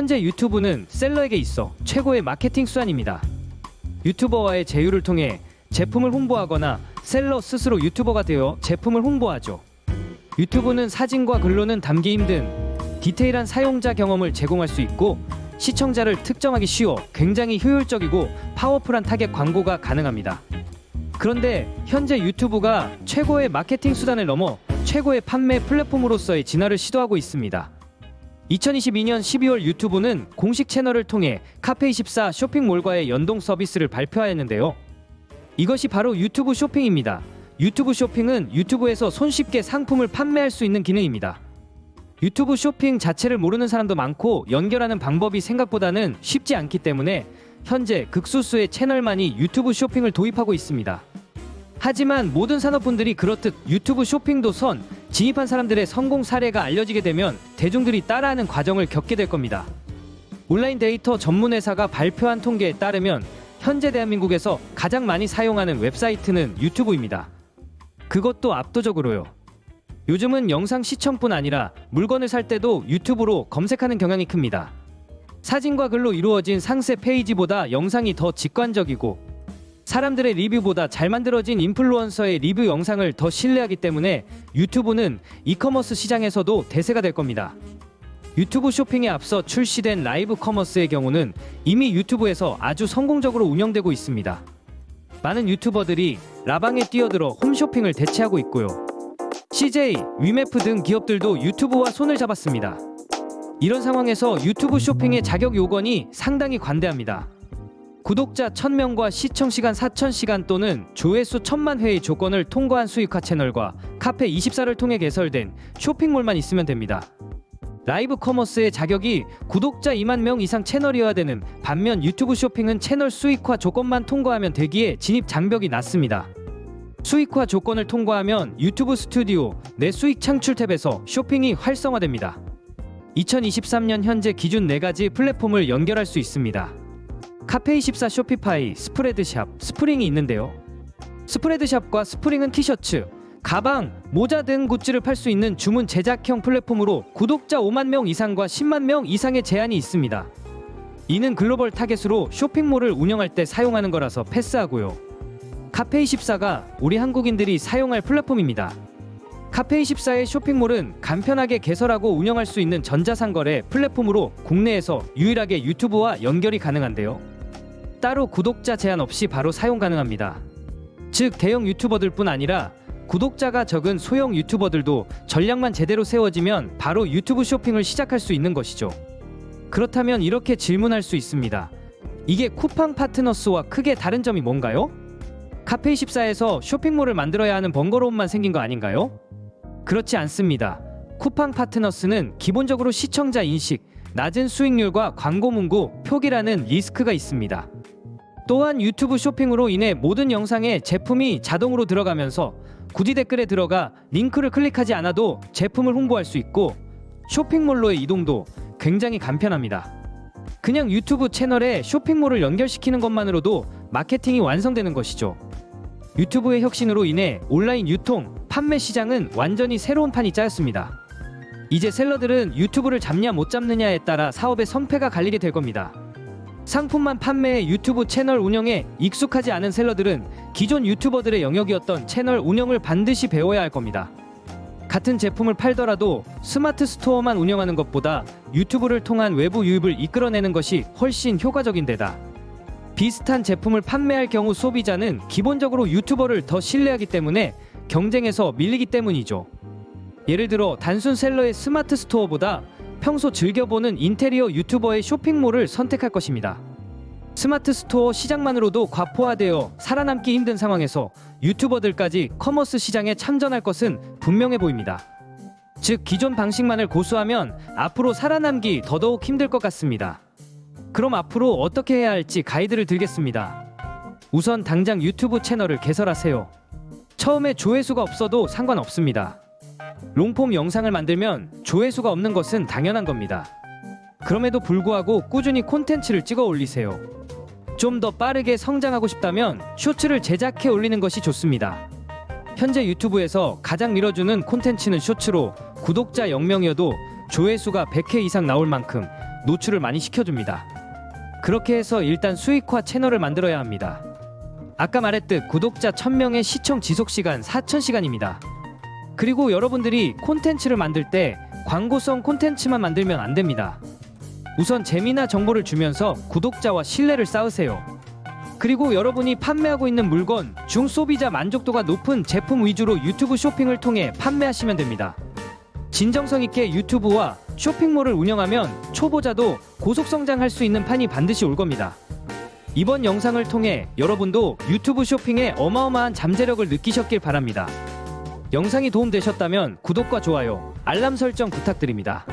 현재 유튜브는 셀러에게 있어 최고의 마케팅 수단입니다. 유튜버와의 제휴를 통해 제품을 홍보하거나 셀러 스스로 유튜버가 되어 제품을 홍보하죠. 유튜브는 사진과 글로는 담기 힘든 디테일한 사용자 경험을 제공할 수 있고 시청자를 특정하기 쉬워 굉장히 효율적이고 파워풀한 타겟 광고가 가능합니다. 그런데 현재 유튜브가 최고의 마케팅 수단을 넘어 최고의 판매 플랫폼으로서의 진화를 시도하고 있습니다. 2022년 12월 유튜브는 공식 채널을 통해 카페24 쇼핑몰과의 연동 서비스를 발표하였는데요. 이것이 바로 유튜브 쇼핑입니다. 유튜브 쇼핑은 유튜브에서 손쉽게 상품을 판매할 수 있는 기능입니다. 유튜브 쇼핑 자체를 모르는 사람도 많고 연결하는 방법이 생각보다는 쉽지 않기 때문에 현재 극소수의 채널만이 유튜브 쇼핑을 도입하고 있습니다. 하지만 모든 산업분들이 그렇듯 유튜브 쇼핑도 선 진입한 사람들의 성공 사례가 알려지게 되면 대중들이 따라하는 과정을 겪게 될 겁니다. 온라인 데이터 전문 회사가 발표한 통계에 따르면 현재 대한민국에서 가장 많이 사용하는 웹사이트는 유튜브입니다. 그것도 압도적으로요. 요즘은 영상 시청뿐 아니라 물건을 살 때도 유튜브로 검색하는 경향이 큽니다. 사진과 글로 이루어진 상세 페이지보다 영상이 더 직관적이고 사람들의 리뷰보다 잘 만들어진 인플루언서의 리뷰 영상을 더 신뢰하기 때문에 유튜브는 이커머스 시장에서도 대세가 될 겁니다. 유튜브 쇼핑에 앞서 출시된 라이브 커머스의 경우는 이미 유튜브에서 아주 성공적으로 운영되고 있습니다. 많은 유튜버들이 라방에 뛰어들어 홈쇼핑을 대체하고 있고요. CJ, 위메프 등 기업들도 유튜브와 손을 잡았습니다. 이런 상황에서 유튜브 쇼핑의 자격 요건이 상당히 관대합니다. 구독자 1000명과 시청 시간 4000시간 또는 조회수 1000만 회의 조건을 통과한 수익화 채널과 카페24를 통해 개설된 쇼핑몰만 있으면 됩니다. 라이브 커머스의 자격이 구독자 2만 명 이상 채널이어야 되는 반면 유튜브 쇼핑은 채널 수익화 조건만 통과하면 되기에 진입 장벽이 낮습니다. 수익화 조건을 통과하면 유튜브 스튜디오 내 수익 창출 탭에서 쇼핑이 활성화됩니다. 2023년 현재 기준 4가지 플랫폼을 연결할 수 있습니다. 카페24 쇼피파이, 스프레드샵, 스프링이 있는데요. 스프레드샵과 스프링은 티셔츠, 가방, 모자 등 굿즈를 팔 수 있는 주문 제작형 플랫폼으로 구독자 5만 명 이상과 10만 명 이상의 제한이 있습니다. 이는 글로벌 타겟으로 쇼핑몰을 운영할 때 사용하는 거라서 패스하고요. 카페24가 우리 한국인들이 사용할 플랫폼입니다. 카페24의 쇼핑몰은 간편하게 개설하고 운영할 수 있는 전자상거래 플랫폼으로 국내에서 유일하게 유튜브와 연결이 가능한데요. 따로 구독자 제한 없이 바로 사용 가능합니다. 즉 대형 유튜버들 뿐 아니라 구독자가 적은 소형 유튜버들도 전략만 제대로 세워지면 바로 유튜브 쇼핑을 시작할 수 있는 것이죠. 그렇다면 이렇게 질문할 수 있습니다. 이게 쿠팡 파트너스와 크게 다른 점이 뭔가요? 카페24에서 쇼핑몰을 만들어야 하는 번거로움만 생긴 거 아닌가요? 그렇지 않습니다. 쿠팡 파트너스는 기본적으로 시청자 인식, 낮은 수익률과 광고 문구, 표기라는 리스크가 있습니다. 또한 유튜브 쇼핑으로 인해 모든 영상에 제품이 자동으로 들어가면서 굳이 댓글에 들어가 링크를 클릭하지 않아도 제품을 홍보할 수 있고 쇼핑몰로의 이동도 굉장히 간편합니다. 그냥 유튜브 채널에 쇼핑몰을 연결시키는 것만으로도 마케팅이 완성되는 것이죠. 유튜브의 혁신으로 인해 온라인 유통, 판매 시장은 완전히 새로운 판이 짜였습니다. 이제 셀러들은 유튜브를 잡냐 못 잡느냐에 따라 사업의 성패가 갈리게 될 겁니다. 상품만 판매해 유튜브 채널 운영에 익숙하지 않은 셀러들은 기존 유튜버들의 영역이었던 채널 운영을 반드시 배워야 할 겁니다. 같은 제품을 팔더라도 스마트 스토어만 운영하는 것보다 유튜브를 통한 외부 유입을 이끌어내는 것이 훨씬 효과적인 데다. 비슷한 제품을 판매할 경우 소비자는 기본적으로 유튜버를 더 신뢰하기 때문에 경쟁에서 밀리기 때문이죠. 예를 들어 단순 셀러의 스마트 스토어보다 평소 즐겨보는 인테리어 유튜버의 쇼핑몰을 선택할 것입니다. 스마트 스토어 시장만으로도 과포화되어 살아남기 힘든 상황에서 유튜버들까지 커머스 시장에 참전할 것은 분명해 보입니다. 즉 기존 방식만을 고수하면 앞으로 살아남기 더더욱 힘들 것 같습니다. 그럼 앞으로 어떻게 해야 할지 가이드를 드리겠습니다. 우선 당장 유튜브 채널을 개설하세요. 처음에 조회수가 없어도 상관없습니다. 롱폼 영상을 만들면 조회수가 없는 것은 당연한 겁니다. 그럼에도 불구하고 꾸준히 콘텐츠를 찍어 올리세요. 좀 더 빠르게 성장하고 싶다면 쇼츠를 제작해 올리는 것이 좋습니다. 현재 유튜브에서 가장 밀어주는 콘텐츠는 쇼츠로 구독자 0명이어도 조회수가 100회 이상 나올 만큼 노출을 많이 시켜줍니다. 그렇게 해서 일단 수익화 채널을 만들어야 합니다. 아까 말했듯 구독자 1000명의 시청 지속 시간 4000시간입니다. 그리고 여러분들이 콘텐츠를 만들 때 광고성 콘텐츠만 만들면 안 됩니다. 우선 재미나 정보를 주면서 구독자와 신뢰를 쌓으세요. 그리고 여러분이 판매하고 있는 물건, 중 소비자 만족도가 높은 제품 위주로 유튜브 쇼핑을 통해 판매하시면 됩니다. 진정성 있게 유튜브와 쇼핑몰을 운영하면 초보자도 고속 성장할 수 있는 판이 반드시 올 겁니다. 이번 영상을 통해 여러분도 유튜브 쇼핑에 어마어마한 잠재력을 느끼셨길 바랍니다. 영상이 도움되셨다면 구독과 좋아요, 알람 설정 부탁드립니다.